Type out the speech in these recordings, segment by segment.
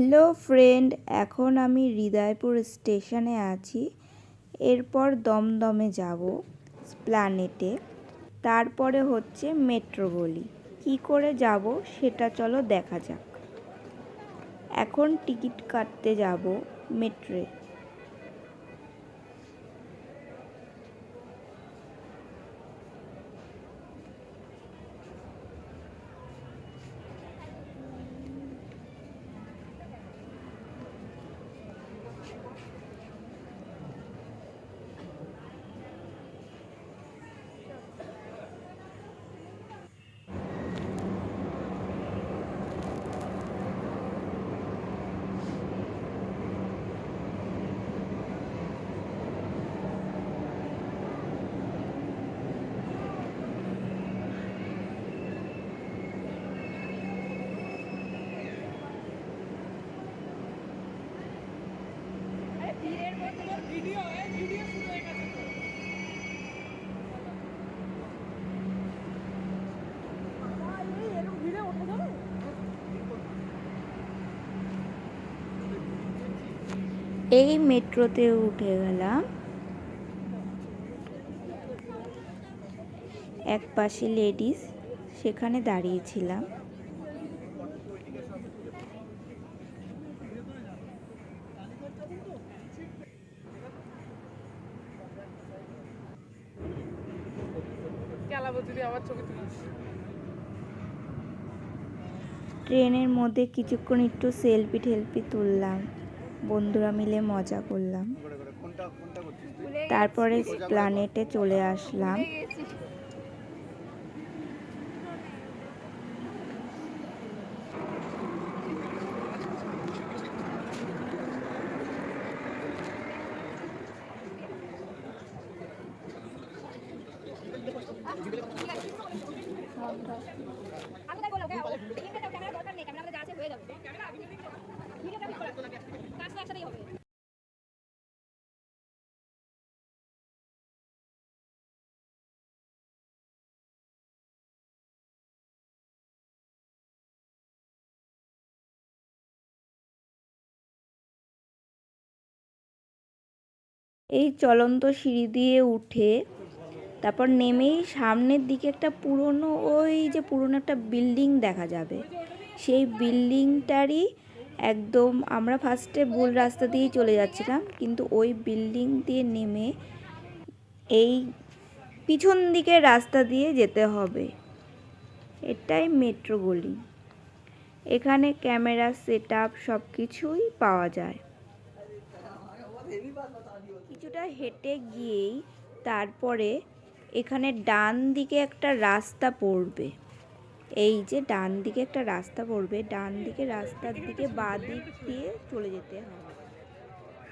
Hello friend, এখন আমি হৃদয়পুর স্টেশনে আছি। এরপর দমদমে যাব প্ল্যানেটে। তারপরে হচ্ছে মেট্রো বলি কী করে যাব সেটা চলো দেখা যাক। এখন টিকিট কাটতে যাব মেট্রোয়। এই মেট্রোতে উঠে গেলাম। এক পাশে লেডিস সেখানে দাঁড়িয়েছিলাম ট্রেনের মধ্যে কিছুক্ষণ একটু সেলফি টেলফি তুললাম। বন্ধুরা মিলে মজা করলাম। তারপরে প্ল্যানেটে চলে আসলাম। আমি এই চলন্ত সিঁড়ি দিয়ে উঠে তারপর নেমেই সামনের দিকে একটা পুরনো, ওই যে পুরনো একটা বিল্ডিং দেখা যাবে। সেই বিল্ডিংটারই একদম আমরা ফার্স্টে ভুল রাস্তা দিয়েই চলে যাচ্ছিলাম, কিন্তু ওই বিল্ডিং দিয়ে নেমে এই পিছন দিকে রাস্তা দিয়ে যেতে হবে। এটাই মেট্রো গলি। এখানে ক্যামেরা সেট আপ সব কিছুই পাওয়া যায়। কিছুটা হেঁটে গিয়েই তারপরে এখানে ডান দিকে একটা রাস্তা পড়বে। এই যে ডান দিকে একটা রাস্তা পড়বে, ডান দিকে রাস্তার দিকে বাঁ দিক দিয়ে চলে যেতে হবে।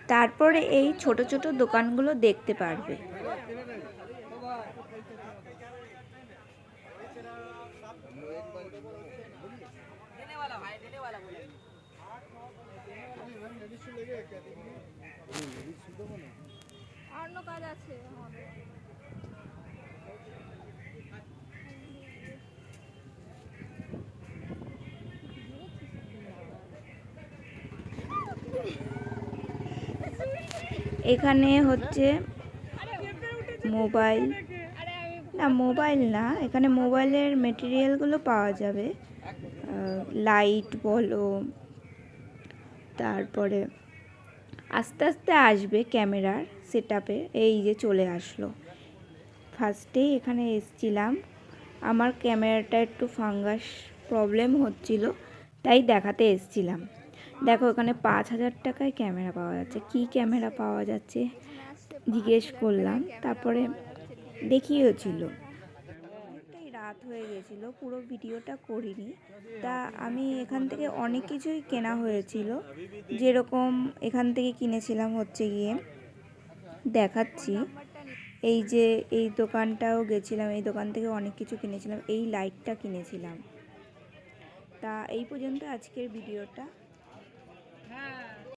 তারপরে এই ছোট ছোট দোকানগুলো দেখতে পারবে। আর এখানে হচ্ছে মোবাইল। না মোবাইল না এখানে মোবাইলের মেটেরিয়ালগুলো পাওয়া যাবে। লাইট বলো তারপরে আস্তে আস্তে আসবে ক্যামেরার সেট এই যে চলে আসলো। ফার্স্টেই এখানে এসছিলাম। আমার ক্যামেরাটা একটু ফাঙ্গাস প্রবলেম হচ্ছিল, তাই দেখাতে এসছিলাম। দেখো, এখানে পাঁচ হাজার টাকায় ক্যামেরা পাওয়া যাচ্ছে। কি ক্যামেরা পাওয়া যাচ্ছে? জিজ্ঞেস করলাম। তারপরে দেখিয়েছিল রাত হয়ে গেছিল, পুরো ভিডিওটা করিনি। তা আমি এখান থেকে অনেক কিছুই কেনা হয়েছিল। যেরকম এখান থেকে কিনেছিলাম হচ্ছে গিয়ে, দেখাচ্ছি। এই যে, এই দোকানটাও গেছিলাম, এই দোকান থেকে অনেক কিছু কিনেছিলাম, এই লাইটটা কিনেছিলাম। তা এই পর্যন্ত আজকের ভিডিওটা।